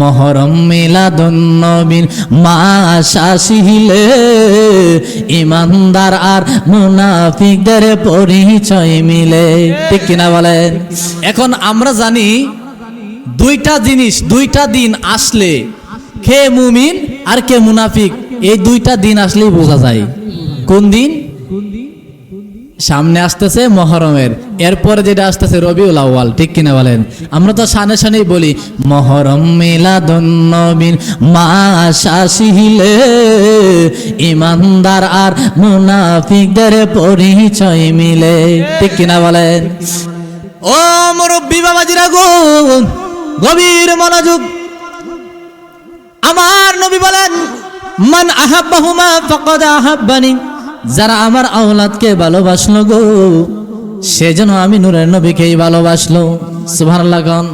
মহরম মিলাদুন্নবীর মাস আসিলে ইমানদার আর মুনাফিকদের পরিচয় মিলে। ঠিক কিনা বলেন? এখন আমরা জানি দুইটা জিনিস, দুইটা দিন আসলে কে মুমিন আর কে মুনাফিক। এই দুইটা দিন আসলেই বোঝা যায়। কোন দিন? সামনে আসতেছে মহরমের। এরপরে যেটা আসতেছে রবিউল আউয়াল, ঠিক কিনা বলেন? আমরা তো সানে সানেই বলি, মহরম মিলাদুন্নবীর মাস আসিলে ইমানদার আর মুনাফিকদের পরিচয় মিলে, ঠিক কিনা বলেন? ও মুরব্বী বাবাজিরা গো, গভীর মনোযোগ। আমার নবী বলেন, মান আহাব্বাহুমা ফাকাদ আহাব্বানি। যারা আমার আওলাদকে ভালোবাসলো গো, সেজন্য আমি নূরের নবীকেই ভালোবাসলো। সুবহানাল্লাহ গান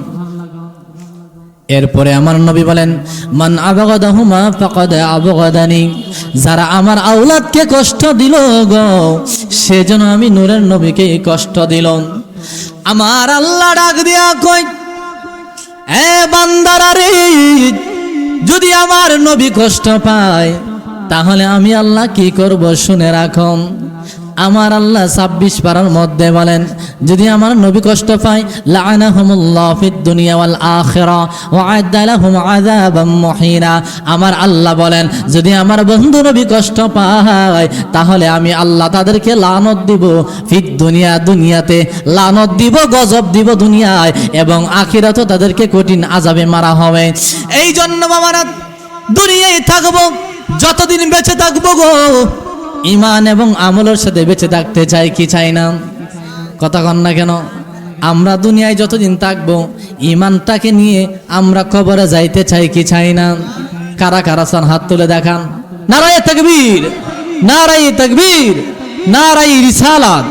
এরপরে আমার নবী বলেন, মান আবগাদাহুমা ফাকাদ আবগাদানি। যারা আমার আওলাদকে কষ্ট দিল গো, সেজন্য আমি নূরের নবীকে কষ্ট দিল। আমার আল্লাহ ডাক দিয়া কয়, এ বান্দারা রে, যদি আমার নবী কষ্ট পায় তাহলে আমি আল্লাহ কি করব শুনে রাখুন। আমার আল্লাহ ছাব্বিশ পারার মধ্যে বলেন, যদি আমার নবী কষ্ট পায় আমার আল্লাহ বলেন, যদি আমার বন্ধু নবী কষ্ট পায়, তাহলে আমি আল্লাহ তাদেরকে লানত দিব। ফিদ দুনিয়া দুনিয়াতে লানত দিব, গজব দিব দুনিয়ায় এবং আখিরাতও তাদেরকে কঠিন আজাবে মারা হবে। এই জন্য বাবারা, দুনিয়ায় থাকব। যতদিন বেঁচে থাকব গো ইমান এবং আমলের সাথে বেঁচে থাকতে চাই কি চাই না? কথা কন না কেন? আমরা দুনিয়ায় যতদিন থাকব ইমানটাকে নিয়ে আমরা কবরে যাইতে চাই কি চাই না? কারা কারা সান হাত তুলে দেখান। নারায় তকবীর নারাই তকবীর নারাই রিসালাত।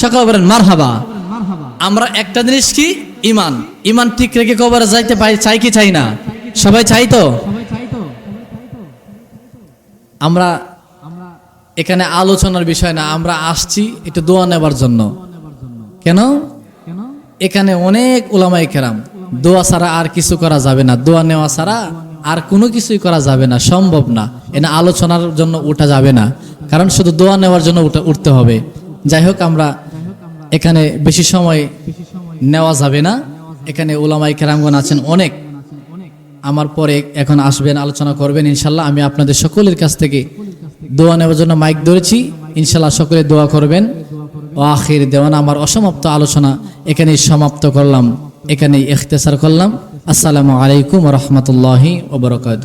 সকল বলেন মারহাবা। আমরা একটা জিনিস কি? ইমান ইমান ঠিক রেখে কবরে যাইতে পাই চাই কি চাই না? সবাই চাই তো? আমরা এখানে আলোচনার বিষয় না, আমরা আসছি একটু দোয়া নেবার জন্য। কেন? এখানে অনেক ওলামাই কেরাম, দোয়া ছাড়া আর কিছু করা যাবে না। দোয়া নেওয়া ছাড়া আর কোনো কিছুই করা যাবে না, সম্ভব না। এনে আলোচনার জন্য উঠা যাবে না, কারণ শুধু দোয়া নেওয়ার জন্য উঠে উঠতে হবে। যাই হোক, আমরা এখানে বেশি সময় নেওয়া যাবে না। এখানে ওলামাই কেরামগণ আছেন অনেক। আমার পরে এখন আসবেন, আলোচনা করবেন, ইনশাল্লাহ আমি আপনাদের সকলের কাছ থেকে দোয়া নেওয়ার জন্য মাইক ধরেছি। ইনশাল্লাহ সকলে দোয়া করবেন। ও আখির দেওয়ান, আমার অসমাপ্ত আলোচনা এখানেই সমাপ্ত করলাম, এখানেই ইখতেসার করলাম। আসসালামু আলাইকুম রহমতুল্লাহি ওবরকাত